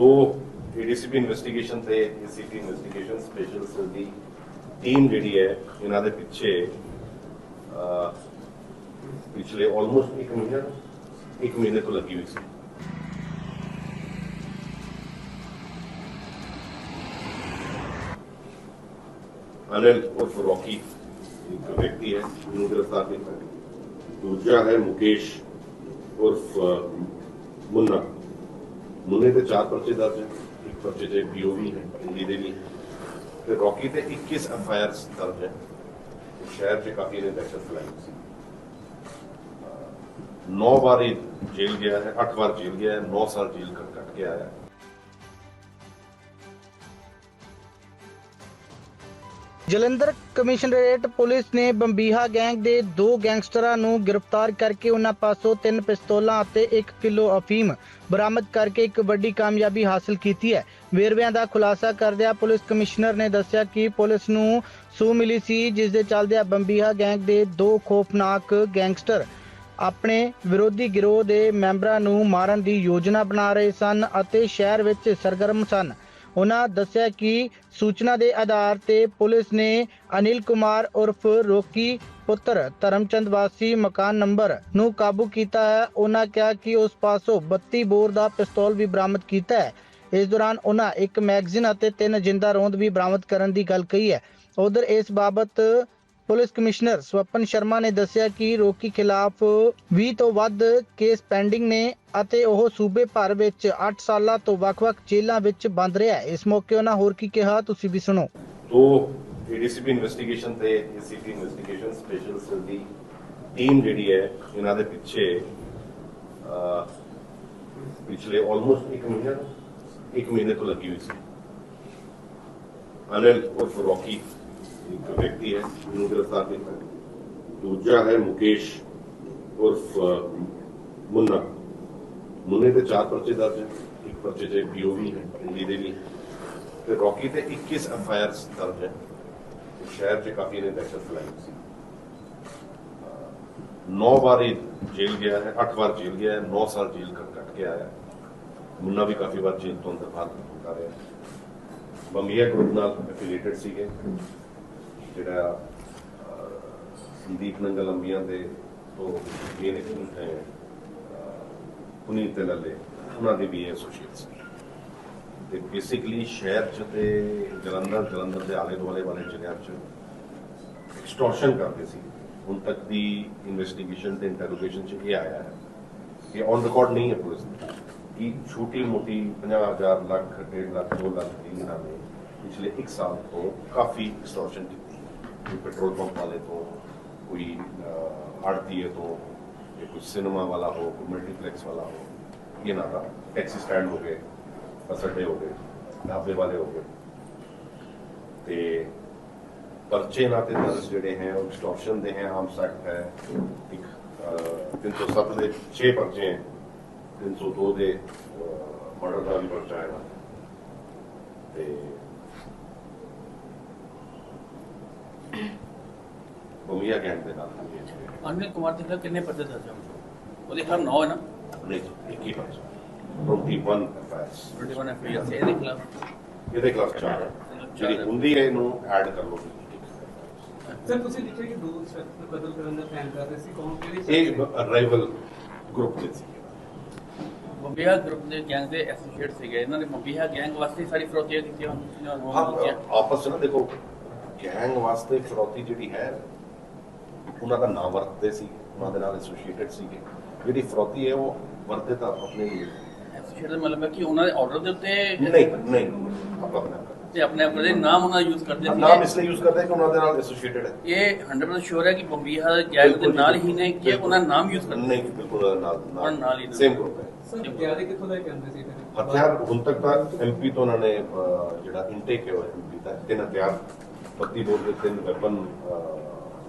ਦੋ ADCP investigation ਤੇ ACP investigation special cell ਦੀ ਟੀਮ ਜਿਹੜੀ ਹੈ, ਇਹਨਾਂ ਦੇ ਪਿੱਛੇ ਪਿਛਲੇ ਆਲਮੋਸਟ 1 ਮਹੀਨਾ 1 ਮਹੀਨੇ ਤੋਂ ਲੱਗੀ ਹੋਈ ਸੀ। ਅਨਿਲ ਉਰਫ ਰੌਕੀ, ਇੱਕ ਵਿਅਕਤੀ ਹੈ, ਜਿਹਨੂੰ ਗ੍ਰਿਫਤਾਰ ਕੀਤਾ ਦੂਜਾ ਹੈ ਮੁਕੇਸ਼ ਉਰਫ ਮੁੰਨਾ। ਮੁੰਨੇ ਤੇ ਚਾਰ ਪਰਚੇ ਦਰਜ ਹੈ ਇੱਕ ਪਰਚੇ ਤੇ ਪੀਓਵੀ ਹੈ ਹਿੰਦੀ ਦੇ ਵੀ ਤੇ ਰੌਕੀ ਤੇ 21 ਐਫਆਈਆਰਸ ਦਰਜ ਹੈ। ਸ਼ਹਿਰ 'ਚ ਕਾਫੀ ਨੇ ਦਹਿਸ਼ਤ ਫੈਲਾਈ ਸੀ। 9 ਵਾਰ ਇਹ ਜੇਲ੍ਹ ਗਿਆ ਹੈ 8 ਵਾਰ ਜੇਲ੍ਹ ਗਿਆ ਹੈ 9 ਸਾਲ ਜੇਲ੍ਹ ਕੱਟ ਕੇ ਆਇਆ ਹੈ। ਜਲੰਧਰ ਕਮਿਸ਼ਨਰੇਟ ਪੁਲਿਸ ਨੇ ਬੰਬੀਹਾ ਗੈਂਗ ਦੇ ਦੋ ਗੈਂਗਸਟਰਾਂ ਨੂੰ ਗ੍ਰਿਫਤਾਰ ਕਰਕੇ ਉਹਨਾਂ ਪਾਸੋਂ ਤਿੰਨ ਪਿਸਤੌਲਾਂ ਅਤੇ 1 ਕਿਲੋ ਅਫੀਮ ਬਰਾਮਦ ਕਰਕੇ ਇੱਕ ਵੱਡੀ ਕਾਮਯਾਬੀ ਹਾਸਲ ਕੀਤੀ ਹੈ। ਵੇਰਵਿਆਂ ਦਾ ਖੁਲਾਸਾ ਕਰਦਿਆਂ ਪੁਲਿਸ ਕਮਿਸ਼ਨਰ ਨੇ ਦੱਸਿਆ ਕਿ ਪੁਲਿਸ ਨੂੰ ਸੂ ਮਿਲੀ ਸੀ, ਜਿਸ ਦੇ ਚੱਲਦਿਆਂ ਬੰਬੀਹਾ ਗੈਂਗ ਦੇ ਦੋ ਖੌਫਨਾਕ ਗੈਂਗਸਟਰ ਆਪਣੇ ਵਿਰੋਧੀ ਗਿਰੋਹ ਦੇ ਮੈਂਬਰਾਂ ਨੂੰ ਮਾਰਨ ਦੀ ਯੋਜਨਾ ਬਣਾ ਰਹੇ ਸਨ ਅਤੇ ਸ਼ਹਿਰ ਵਿੱਚ ਸਰਗਰਮ ਸਨ। ਉਹਨਾਂ ਦੱਸਿਆ ਕਿ ਸੂਚਨਾ ਦੇ ਆਧਾਰ ਤੇ ਪੁਲਿਸ ਨੇ ਅਨਿਲ ਕੁਮਾਰ ਉਰਫ ਰੋਕੀ ਪੁੱਤਰ ਧਰਮਚੰਦ ਵਾਸੀ ਮਕਾਨ ਨੰਬਰ ਨੂੰ ਕਾਬੂ ਕੀਤਾ ਹੈ। ਉਹਨਾਂ ਕਿਹਾ ਕਿ ਉਸ ਪਾਸੋਂ 32 ਬੋਰ ਦਾ ਪਿਸਤੌਲ ਵੀ ਬਰਾਮਦ ਕੀਤਾ ਹੈ। ਇਸ ਦੌਰਾਨ ਉਹਨਾਂ ਇੱਕ ਮੈਗਜ਼ੀਨ ਅਤੇ ਤਿੰਨ ਜਿੰਦਾ ਰੋਂਦ ਵੀ ਬਰਾਮਦ ਕਰਨ ਦੀ ਗੱਲ ਕਹੀ ਹੈ। ਉਧਰ ਇਸ ਬਾਬਤ ਪੁਲਿਸ ਕਮਿਸ਼ਨਰ ਸਵਪਨ ਸ਼ਰਮਾ ਨੇ ਦੱਸਿਆ ਕਿ ਰੋਕੀ ਖਿਲਾਫ 20 ਤੋਂ ਵੱਧ ਕੇਸ ਪੈਂਡਿੰਗ ਨੇ ਅਤੇ ਉਹ ਸੂਬੇ ਭਰ ਵਿੱਚ 8 ਸਾਲਾਂ ਤੋਂ ਵੱਖ-ਵੱਖ ਜੇਲ੍ਹਾਂ ਵਿੱਚ ਬੰਦ ਰਿਹਾ ਹੈ। ਇਸ ਮੌਕੇ ਉਹਨਾਂ ਹੋਰ ਕੀ ਕਿਹਾ ਤੁਸੀਂ ਵੀ ਸੁਣੋ। ਦੋ ਏਡੀਸੀਪੀ ਇਨਵੈਸਟੀਗੇਸ਼ਨ ਤੇ ਏਸੀਪੀ ਇਨਵੈਸਟੀਗੇਸ਼ਨ ਸਪੈਸ਼ਲ ਸੈੱਲ ਦੀ ਟੀਮ ਜਿਹੜੀ ਹੈ ਇਹਨਾਂ ਦੇ ਪਿੱਛੇ ਅਹ, ਪਿਛਲੇ ਆਲਮੋਸਟ 1 ਮਹੀਨਾ 1 ਮਹੀਨੇ ਤੋਂ ਲੱਗੀ ਹੋਈ ਸੀ। ਅਨਿਲ ਉਰਫ ਰੌਕੀ। ਇੱਕ ਵਿਅਕਤੀ ਹੈ, ਜਿਹਨੂੰ ਗ੍ਰਿਫਤਾਰ ਕੀਤਾ ਦੂਜਾ ਹੈ ਮੁਕੇਸ਼ ਉਰਫ ਮੁੰਨਾ। ਮੁੰਨੇ ਤੇ ਚਾਰ ਪਰਚੇ ਦਰਜ ਹੈ। ਇੱਕ ਪਰਚੇ ਤੇ ਪੀਓਵੀ ਹੈ, ਹਿੰਦੀ ਦੇ ਵੀ ਤੇ ਰੌਕੀ ਤੇ 21 ਐਫਆਈਆਰਸ ਦਰਜ ਹੈ। ਸ਼ਹਿਰ 'ਚ ਕਾਫੀ ਨੇ ਦਹਿਸ਼ਤ ਫੈਲਾਈ ਸੀ। 9 ਵਾਰ ਇਹ ਜੇਲ੍ਹ ਗਿਆ ਹੈ 8 ਵਾਰ ਜੇਲ੍ਹ ਗਿਆ ਹੈ 9 ਸਾਲ ਜੇਲ੍ਹ ਕੱਟ ਕੇ ਆਇਆ ਮੁੰਨਾ ਵੀ ਕਾਫੀ ਵਾਰ ਜੇਲ੍ਹ ਤੋਂ ਅੰਦਰ ਬਾਹਰ ਕਰ ਰਿਹਾ ਬੰਬੀਆ ਗਰੁੱਪ ਨਾਲ ਐਫੀਲੀਏਟਡ ਸੀਗੇ। ਜਿਹੜਾ ਸੰਦੀਪ ਨੰਗਲ ਅੰਬੀਆਂ ਦੇ ਤੋਂ ਇਹ ਪੁਨੀਤ ਲੱਲੇ, ਉਹਨਾਂ ਦੇ ਵੀ ਐਸੋਸੀਏਟ ਸੀ ਤੇ ਬੇਸਿਕਲੀ ਸ਼ਹਿਰ ਚ ਤੇ ਜਲੰਧਰ ਜਲੰਧਰ ਦੇ ਆਲੇ ਦੁਆਲੇ ਵਾਲੇ ਜ਼ਿਲ੍ਹਿਆਂ ਚ ਐਕਸਟੋਰਸ਼ਨ ਕਰਦੇ ਸੀ। ਹੁਣ ਤੱਕ ਦੀ ਇਨਵੈਸਟੀਗੇਸ਼ਨ ਤੇ ਇੰਟਰੋਗੇਸ਼ਨ ਚ ਇਹ ਆਇਆ ਹੈ ਕਿ ਔਨ ਰਿਕਾਰਡ ਨਹੀਂ ਹੈ ਪੁਲਿਸ ਦੀ। ਕਿ ਛੋਟੀ ਮੋਟੀ 50000 ਲੱਖ 1.5 ਲੱਖ 2 ਲੱਖ ਦੀ ਇਹਨਾਂ ਨੇ ਪਿਛਲੇ 1 ਸਾਲ ਤੋਂ ਕਾਫੀ ਐਕਸਟੋਰਸ਼ਨ ਕੀਤੀ। ਕੋਈ ਪੈਟਰੋਲ ਪੰਪ ਵਾਲੇ ਤੋਂ, ਕੋਈ ਆੜਤੀਏ ਤੋਂ, ਜਾਂ ਕੋਈ ਸਿਨੇਮਾ ਵਾਲਾ ਹੋ, ਕੋਈ ਮਲਟੀਪਲੈਕਸ ਵਾਲਾ ਹੋ, ਇਹ ਨਾ ਦਾ ਟੈਕਸੀ ਸਟੈਂਡ ਹੋ ਗਏ ਬੱਸ ਅੱਡੇ ਹੋ ਗਏ, ਢਾਬੇ ਵਾਲੇ ਹੋ ਗਏ। ਤੇ ਪਰਚੇ ਨਾ ਤੇ ਦਰਜ ਜਿਹੜੇ ਹੈ, ਉਹ ਐਕਸਟੋਰਸ਼ਨ ਦੇ ਹੈ ਆਰਮਸ ਐਕਟ ਹੈ। ਇੱਕ 307 ਦੇ 6 ਪਰਚੇ ਹੈ 302 ਦੇ ਮਰਡਰ ਦਾ ਵੀ ਪਰਚਾ ਹੈ ਤੇ ਬਮੀਆ ਗੈਂਗ ਦੇ ਨਾਲ। ਅਨਿਲ ਕੁਮਾਰ ਦੇ ਖਿਲਾਫ ਕਿੰਨੇ ਪਰਚੇ ਦਰਜ ਹਨ ਉਹਦੇ ਖਿਲਾਫ 9 ਹੈ ਨਾ? ਨਹੀਂ ਇੱਕ ਹੀ ਪਰਚਾ। 21 ਐਫਆਈਆਰਸ 21 ਐਫਆਈਆਰ ਇਹਦੇ ਖਿਲਾਫ? ਇਹਦੇ ਖਿਲਾਫ ਚਾਰ ਹੈ। ਜਿਹੜੀ ਹੁੰਦੀ ਹੈ ਇਹਨੂੰ ਐਡ ਕਰ ਲਓ ਸਰ ਤੁਸੀਂ ਲਿਖਿਆ ਕਿ ਦੋ ਸ਼ਖਸ ਬਦਲ ਕਰਨ ਦਾ ਪਲਾਨ ਕਰ ਰਹੇ ਸੀ ਕੌਣ ਕਿਹੜੇ ਇਹ ਰਾਈਵਲ ਗਰੁੱਪ ਦੇ ਸੀ। ਬੰਬੀਹਾ ਗਰੁੱਪ ਦੇ ਗੈਂਗ ਦੇ ਐਸੋਸੀਏਟ ਸੀਗੇ। ਇਹਨਾਂ ਨੇ ਬੰਬੀਹਾ ਗੈਂਗ ਵਾਸਤੇ ਸਾਰੀ ਫਰੋਤੀਆਂ ਕੀਤੀਆਂ ਆਪਸ 'ਚ ਨਾ ਦੇਖੋ ਗੈਂਗ ਵਾਸਤੇ ਫਿਰੌਤੀ ਜਿਹੜੀ ਹੈ ਉਹਨਾਂ ਦਾ ਨਾਮ ਵਰਤਦੇ ਸੀ ਉਹਨਾਂ ਦੇ ਨਾਲ ਐਸੋਸੀਏਟਡ ਸੀਗੇ। ਜਿਹੜੀ ਫਿਰੌਤੀ ਹੈ ਉਹ ਵਰਤੇ ਤਾਂ ਆਪਣੇ ਲਈ ਐਸੋਸੀਏਟ ਦਾ ਮਤਲਬ ਹੈ ਕਿ ਉਹਨਾਂ ਦੇ ਆਰਡਰ ਦੇ ਉੱਤੇ ਨਹੀਂ ਨਹੀਂ ਆਪਾਂ ਆਪਣਾ ਤੇ ਆਪਣੇ ਆਪ ਦੇ ਨਾਮ ਉਹਨਾਂ ਯੂਜ਼ ਕਰਦੇ ਨਾਮ ਸੀ ਇਸ ਲਈ ਯੂਜ਼ ਕਰਦੇ ਕਿ ਉਹਨਾਂ ਦੇ ਨਾਲ ਐਸੋਸੀਏਟਡ ਹੈ। ਇਹ 100% ਸ਼ੋਰ ਹੈ ਕਿ ਬੰਬੀਹਾ ਗੈਂਗ ਦੇ ਨਾਲ ਹੀ ਨੇ ਕਿ ਉਹਨਾਂ ਨਾਮ ਯੂਜ਼ ਕਰਦੇ ਨਹੀਂ ਬਿਲਕੁਲ ਨਾਲ ਨਾਲ ਹੀ। ਸੇਮ ਗਰੁੱਪ ਹੈ। ਸਰ ਹਥਿਆਰੇ ਕਿੱਥੋਂ ਲੈ ਕੇ ਆਉਂਦੇ ਸੀ ਫਿਰ? ਹਥਿਆਰ ਹੁਣ ਤੱਕ ਤਾਂ ਐਮਪੀ ਤੋਂ ਉਹਨਾਂ ਨੇ ਜਿਹੜਾ ਇਨਟੇਕ ਹੈ ਉਹ ਐਮਪੀ ਦਾ ਤਿੰਨ ਹਥਿਆਰ 32 ਬੋਰ ਦੇ ਤਿੰਨ ਵੈਪਨ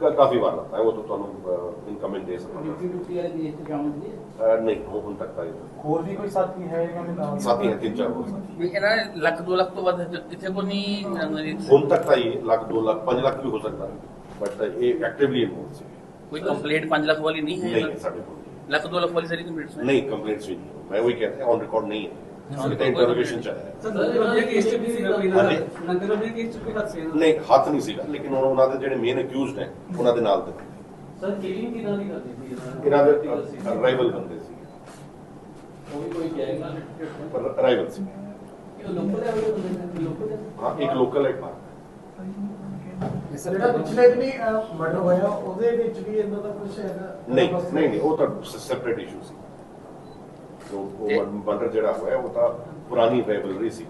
ਅਹ, ਕ- ਕਾਫੀ ਵਾਰ ਲੱਗਦਾ ਹੈ ਉਹ ਤਾਂ ਤੁਹਾਨੂੰ ਇਨਕਮਿੰਗ ਦੇ ਸਕਦਾ ਵਾਲੇ ਦੀ ਕੰਮ ਹੁੰਦੀ ਹੈ? ਅਹ, ਨਹੀਂ ਉਹ ਹੁਣ ਤੱਕ ਤਾਂ ਇਹ- ਹੋਰ ਵੀ ਕੋਈ ਸਾਥੀ ਹੈ ਇਹਨਾਂ ਦੇ ਨਾਲ? ਸਾਥੀ ਹੈ ਤਿੰਨ ਚਾਰ ਹੋਰ ਸਾਥੀ। ਵੀ ਇਹਨਾਂ ਨੇ ਲੱਖ 2 ਲੱਖ ਤੋਂ ਵੱਧ ਕਿੱਥੇ ਕੋ ਨਹੀਂ ਦੀ ਹੁਣ ਤੱਕ ਤਾਂ ਇਹ ਲੱਖ 2 ਲੱਖ 5 ਲੱਖ ਵੀ ਹੋ ਸਕਦਾ ਬਟ ਇਹ ਐਕਟਿਵਲੀ ਇਨਵੋਲਵ ਸੀ। ਕੋਈ ਕੰਪਲੀਟ 5 ਲੱਖ ਵਾਲੀ ਨਹੀਂ ਹੈ? ਨਹੀਂ ਦੀ? ਸਾਡੇ ਕੋਲ ਲੱਖ 2 ਲੱਖ ਵਾਲੀ ਸਾਰੀ ਕੰਪਲੀਟ ਨਹੀਂ ਕੰਪਲੇਂਟਸ ਵੀ ਨਹੀਂ। ਮੈਂ ਉਹੀ ਕਹਿ ਰਿਹਾ ਔਨ ਰਿਕਾਰਡ ਨਹੀਂ ਹੈ। ਸਿੱਧਾ ਇੰਟਰੋਗੇਸ਼ਨ ਚ ਆਇਆ। ਹੈ ਸਰ ਨੰਦਰਬੇ ਕੇਸ ਚ ਵੀ ਸੀਗਾ ਕੋਈ? ਨਾ ਹਾਂਜੀ। ਨੰਦਰਬੇ ਕੇਸ ਚ ਕੋਈ ਹੱਥ ਸੀ ਇਹਨਾਂ ਦਾ? ਨਹੀਂ ਹੱਥ ਨਹੀਂ ਸੀਗਾ ਲੇਕਿਨ ਉਹ- ਉਹਨਾਂ ਦੇ ਜਿਹੜੇ ਮੇਨ ਅਕਿਊਜ਼ਡ ਹੈ ਉਹਨਾਂ ਦੇ ਨਾਲ ਦੇ। ਸਰ ਕਿਲਿੰਗ ਕਿਦਾਂ ਦੀ ਕਰਦੀ ਸੀ? ਇਹਨਾਂ ਦੇ ਰਾਈਵਲ ਬੰਦੇ ਸੀ। ਉਹ ਵੀ ਕੋਈ ਗੈਂਗ ਨਾਲ ਪਰ ਰਾਈਵਲ ਸੀ। ਇਹ ਲੋਕਲ ਦੇ ਨੇ ਲੋਕਲ ਹਾਂ? ਇੱਕ ਲੋਕਲ ਹੈ ਬਾਹਰ। ਜਿਹੜਾ ਪਿਛਲੇ ਦਿਨੀ ਮਰਡਰ ਹੋਇਆ ਉਹਦੇ ਵਿੱਚ ਵੀ ਇਹਨਾਂ ਦਾ ਕੁਝ ਹੈਗਾ? ਨਹੀਂ ਨਹੀਂ ਨਹੀਂ ਉਹ ਤਾਂ ਸੈਪਰੇਟ ਇਸ਼ੂ ਸੀ। ਜੋ ਤੇ- ਉਹ ਮਰਡਰ ਜਿਹੜਾ ਹੋਇਆ ਉਹ ਤਾਂ ਪੁਰਾਣੀ ਰਾਈਵਲਰੀ ਸੀ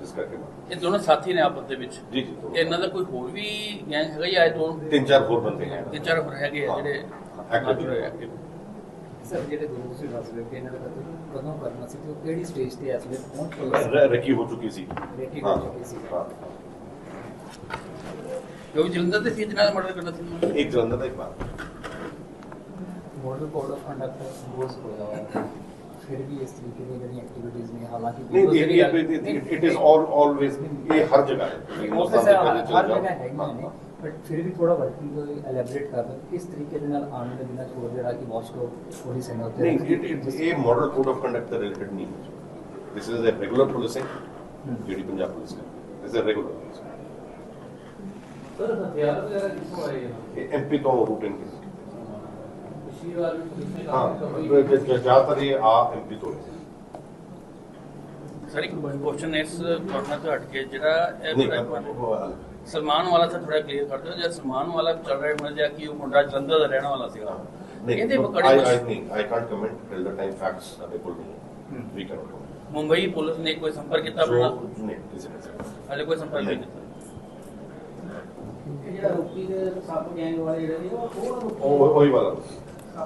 ਜਿਸ ਕਰਕੇ। ਇਹ ਦੋਨੋਂ ਸਾਥੀ ਨੇ ਆਪਸ ਦੇ ਵਿੱਚ ਜੀ ਜੀ ਦੋਨੋਂ। ਇਹਨਾਂ ਦਾ ਕੋਈ ਹੋਰ ਵੀ ਗੈਂਗ ਹੈਗਾ ਜਾਂ ਇਹ ਦੋ ਤਿੰਨ ਚਾਰ ਹੋਰ ਬੰਦੇ ਹੈ ਤਿੰਨ ਚਾਰ ਹੋਰ ਹੈਗੇ ਆ ਜਿਹੜੇ Active. active। ਸਰ ਜਿਹੜੇ ਦੋ ਤੁਸੀਂ ਦੱਸ ਰਹੇ ਹੋ ਕਿ ਇਹਨਾਂ ਦਾ ਕਤਲ ਕਦੋਂ ਕਰਨਾ ਸੀ ਤੇ ਉਹ ਕਿਹੜੀ ਸਟੇਜ ਤੇ ਇਸ ਵੇਲੇ ਪਹੁੰਚ ਰ- ਰੱਖੀ ਹੋ ਚੁੱਕੀ ਸੀ ਰੇਕੀ ਹੋ ਹਾਂ, ਚੁੱਕੀ ਸੀ। ਹਾਂ। ਕਿਉਂਕਿ ਜਲੰਧਰ ਦੇ ਸੀ ਨਾਲ ਮਰਡਰ ਕਰਨਾ ਸੀ ਇੱਕ ਜਲੰਧਰ ਦਾ ਇੱਕ ਬਾਹਰ model code of conduct impose ਹੋਇਆ ਹੋਇਆ ਫਿਰ ਵੀ ਇਸ ਤਰੀਕੇ ਦੀਆਂ ਜਿਹੜੀਆਂ ਐਕਟੀਵਿਟੀਜ਼ ਨੇ ਹਾਲਾਂਕਿ ਨਹੀਂ ਬਹੁਤ ਸਾਰੀ ਗੱਲ- ਇਟ ਇਜ਼ ਆਲ ਆਲਵੇਜ਼ ਇਹ ਹਰ ਜਗ੍ਹਾ ਹੈ ਤੁਸੀਂ ਉਹ ਹਿੰਦੁਸਤਾਨ ਤਾਂ ਦੇ ਸਰ ਵਿੱਚ ਚਲੇ ਹਰ ਜਾਓ। ਜਗ੍ਹਾ ਹੈਗੀਆਂ ਨੇ ਬਟ ਫਿਰ ਵੀ ਥੋੜਾ ਵਰਕਿੰਗ ਐਲੈਬੋਰੇਟ ਕਰ ਦਿਓ ਕਿਸ ਤਰੀਕੇ ਦੇ ਨਾਲ ਆਉਣ ਦੇ ਦਿਨਾਂ 'ਚ ਹੋਰ ਜਿਹੜਾ ਕਿ ਵਾਸ਼ਕੋ ਪੁਲਿਸ ਹੈ ਨਾ ਉੱਤੇ ਨਹੀਂ it- it- ਇਹ ਮਾਡਲ ਕੋਡ ਆਫ ਕੰਡਕਟ ਦੇ ਰਿਲੇਟਡ ਨਹੀਂ ਹੈ this is a regular policing ਜਿਹੜੀ ਪੰਜਾਬ ਪੁਲਿਸ ਕਰਦੀ ਹੈ this is regular policing sir ਹਥਿਆਰ ਵਗੈਰਾ ਕਿੱਥੋਂ ਆਏ ਹਨ ਇਹ ਐਮਪੀ ਤੋਂ ਰੂਟਿੰਗ ਕੀਤੀ ਪਿਛਲੀ ਵਾਰ ਵੀ ਪੁਲਿਸ ਨੇ ਹਾਂ ਕਾਫੀ ਜ- ਜ- ਜ਼ਿਆਦਾਤਰ ਇਹ ਆ ਐਮਪੀ ਤੋਂ ਹੈ। ਸਰ ਇੱਕ ਕੁਐਸਚਨ ਇਸ ਤੁਹਾਡਾ ਤੋਂ ਹਟ ਕੇ ਜਿਹੜਾ ਇਹ ਨਹੀਂ ਪੂਰਾ ਇੱਕ ਉਹ ਅਲੱਗ। ਸਲਮਾਨ ਵਾਲਾ ਤਾਂ ਥੋੜਾ ਕਲੀਅਰ ਕਰ ਦਿਓ ਜੇ ਸਲਮਾਨ ਵਾਲਾ ਚੱਲ ਰਿਹਾ ਮਰ ਜਾ ਕਿ ਉਹ ਮੁੰਡਾ ਜਲੰਧਰ ਦਾ ਰਹਿਣ ਵਾਲਾ ਸੀਗਾ? ਨਹੀਂ ਇਹਦੇ I ਬਕੜੇ I ਨਹੀਂ I can't comment till the time facts ਸਾਡੇ ਕੋਲ ਨਹੀਂ ਵੀ ਕਰੋ ਮੁੰਬਈ ਪੁਲਿਸ ਨੇ ਕੋਈ ਸੰਪਰਕ ਕੀਤਾ ਆਪਣਾ ਨਹੀਂ ਕਿਸੇ ਨੇ ਹਲੇ ਕੋਈ ਸੰਪਰਕ ਨਹੀਂ। ਕੀਤਾ। ਜਿਹੜਾ ਰੋਕੀ ਦੇ ਸੱਪ ਗੈਂਗ ਵਾਲੇ ਜਿਹੜੇ ਨੇ ਉਹ ਉਹ ਉਹ ਉਹੀ ਵਾਲਾ।